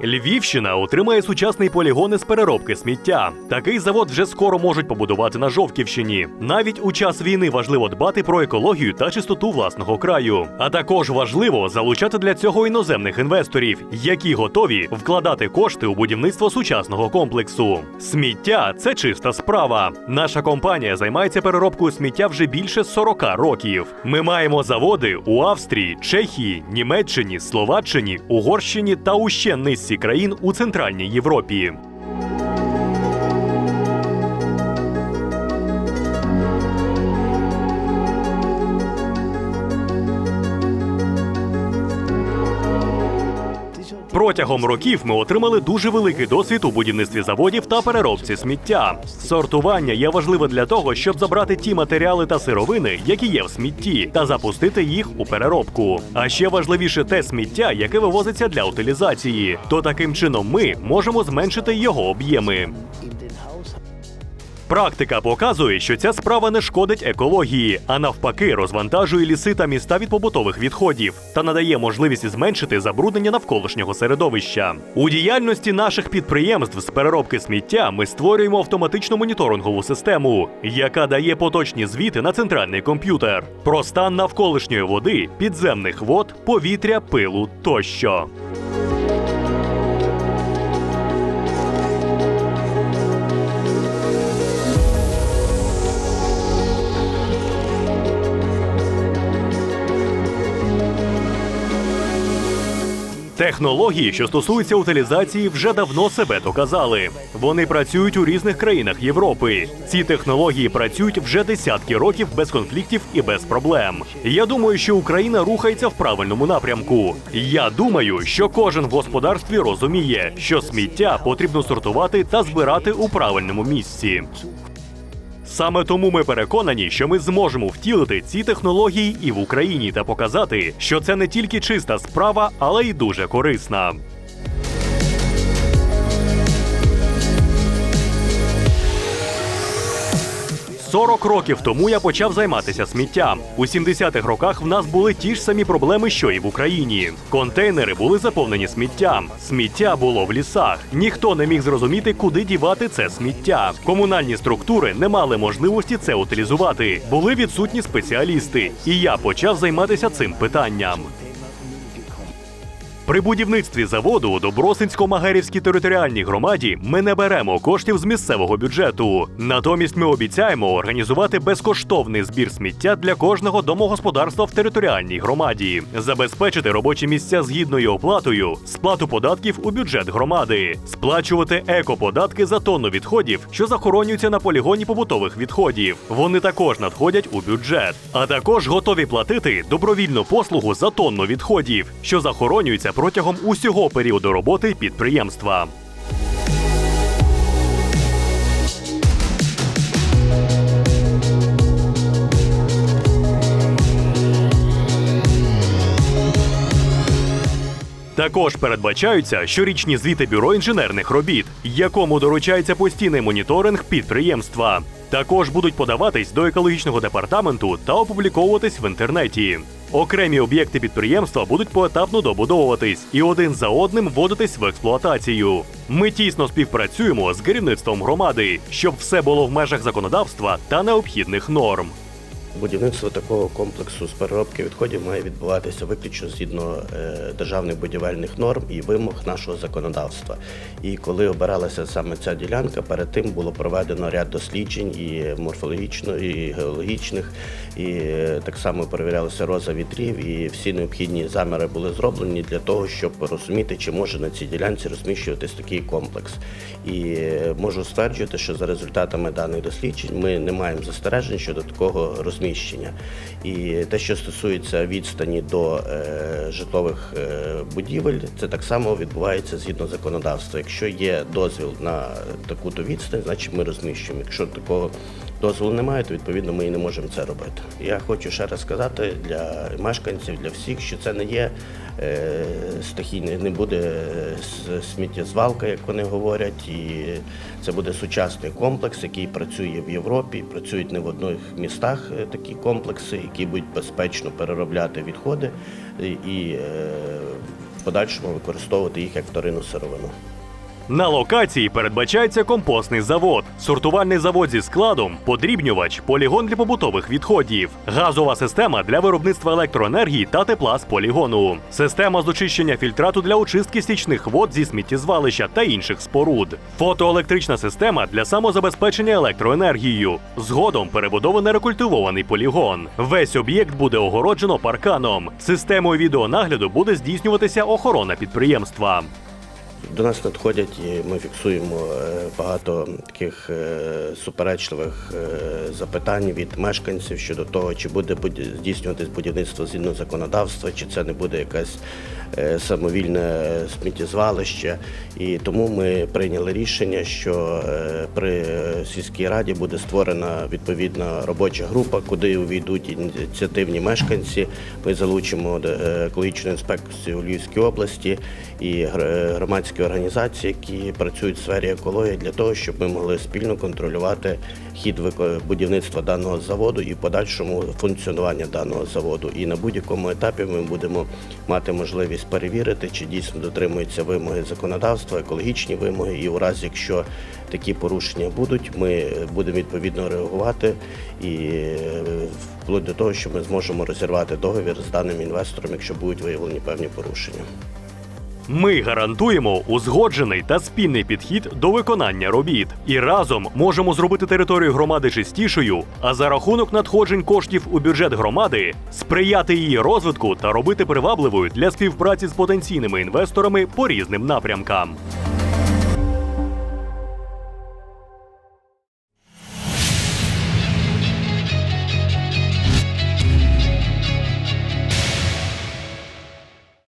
Львівщина отримає сучасний полігон із переробки сміття. Такий завод вже скоро можуть побудувати на Жовківщині. Навіть у час війни важливо дбати про екологію та чистоту власного краю. А також важливо залучати для цього іноземних інвесторів, які готові вкладати кошти у будівництво сучасного комплексу. Сміття це чиста справа. Наша компанія займається переробкою сміття вже більше 40 років. Ми маємо заводи у Австрії, Чехії, Німеччині, Словаччині, Угорщині та у ще низці країн у Центральній Європі. Протягом років ми отримали дуже великий досвід у будівництві заводів та переробці сміття. Сортування є важливе для того, щоб забрати ті матеріали та сировини, які є в смітті, та запустити їх у переробку. А ще важливіше те сміття, яке вивозиться для утилізації. То таким чином ми можемо зменшити його об'єми. Практика показує, що ця справа не шкодить екології, а навпаки, розвантажує ліси та міста від побутових відходів та надає можливість зменшити забруднення навколишнього середовища. У діяльності наших підприємств з переробки сміття ми створюємо автоматичну моніторингову систему, яка дає поточні звіти на центральний комп'ютер про стан навколишньої води, підземних вод, повітря, пилу тощо. Технології, що стосуються утилізації, вже давно себе доказали. Вони працюють у різних країнах Європи. Ці технології працюють вже десятки років без конфліктів і без проблем. Я думаю, що Україна рухається в правильному напрямку. Я думаю, що кожен в господарстві розуміє, що сміття потрібно сортувати та збирати у правильному місці. Саме тому ми переконані, що ми зможемо втілити ці технології і в Україні та показати, що це не тільки чиста справа, але й дуже корисна. Сорок років тому я почав займатися сміттям. У 70-х роках в нас були ті ж самі проблеми, що і в Україні. Контейнери були заповнені сміттям. Сміття було в лісах. Ніхто не міг зрозуміти, куди дівати це сміття. Комунальні структури не мали можливості це утилізувати. Були відсутні спеціалісти. І я почав займатися цим питанням. При будівництві заводу у Добросинсько-Магерівській територіальній громаді ми не беремо коштів з місцевого бюджету. Натомість ми обіцяємо організувати безкоштовний збір сміття для кожного домогосподарства в територіальній громаді, забезпечити робочі місця з гідною оплатою, сплату податків у бюджет громади, сплачувати екоподатки за тонну відходів, що захоронюються на полігоні побутових відходів. Вони також надходять у бюджет, а також готові платити добровільну послугу за тонну відходів, що захоронюються протягом усього періоду роботи підприємства. Також передбачаються щорічні звіти бюро інженерних робіт, якому доручається постійний моніторинг підприємства. Також будуть подаватись до екологічного департаменту та опубліковуватись в інтернеті. Окремі об'єкти підприємства будуть поетапно добудовуватись і один за одним вводитись в експлуатацію. Ми тісно співпрацюємо з керівництвом громади, щоб все було в межах законодавства та необхідних норм. Будівництво такого комплексу з переробки відходів має відбуватися виключно згідно е, державних будівельних норм і вимог нашого законодавства. І коли обиралася саме ця ділянка, перед тим було проведено ряд досліджень і морфологічно, і геологічних, і е, так само перевірялася роза вітрів, і всі необхідні заміри були зроблені для того, щоб розуміти, чи може на цій ділянці розміщуватись такий комплекс. І е, можу стверджувати, що за результатами даних досліджень ми не маємо застережень щодо такого розміщення. І те, що стосується відстані до е, житлових е, будівель, це так само відбувається згідно законодавства. Якщо є дозвіл на таку-то відстань, значить ми розміщуємо. Якщо такого дозволу немає, то відповідно ми і не можемо це робити. Я хочу ще раз сказати для мешканців, для всіх, що це не є е, стихійне, не буде сміттєзвалка, як вони говорять, і це буде сучасний комплекс, який працює в Європі. Працюють не в одних містах такі комплекси, які будуть безпечно переробляти відходи і, е, подальшому використовувати їх як вторинну сировину. На локації передбачається компостний завод, сортувальний завод зі складом, подрібнювач, полігон для побутових відходів, газова система для виробництва електроенергії та тепла з полігону, система з очищення фільтрату для очистки стічних вод зі сміттєзвалища та інших споруд, фотоелектрична система для самозабезпечення електроенергією. Згодом перебудований рекультивований полігон. Весь об'єкт буде огороджено парканом. Системою відеонагляду буде здійснюватися охорона підприємства. До нас надходять і ми фіксуємо е, багато таких е, суперечливих е, запитань від мешканців щодо того, чи буде буд- здійснюватись будівництво згідно законодавства, чи це не буде якесь е, самовільне сміттєзвалище. І тому ми прийняли рішення, що е, при сільській раді буде створена відповідна робоча група, куди увійдуть ініціативні мешканці. Ми залучимо е, екологічну інспекцію у Львівській області і громадські організації, які працюють в сфері екології, для того, щоб ми могли спільно контролювати хід будівництва даного заводу і подальшому функціонування даного заводу. І на будь-якому етапі ми будемо мати можливість перевірити, чи дійсно дотримуються вимоги законодавства, екологічні вимоги. І у разі, якщо такі порушення будуть, ми будемо відповідно реагувати і е, вплоть до того, що ми зможемо розірвати договір з даним інвестором, якщо будуть виявлені певні порушення. Ми гарантуємо узгоджений та спільний підхід до виконання робіт і разом можемо зробити територію громади чистішою, а за рахунок надходжень коштів у бюджет громади сприяти її розвитку та робити привабливою для співпраці з потенційними інвесторами по різним напрямкам.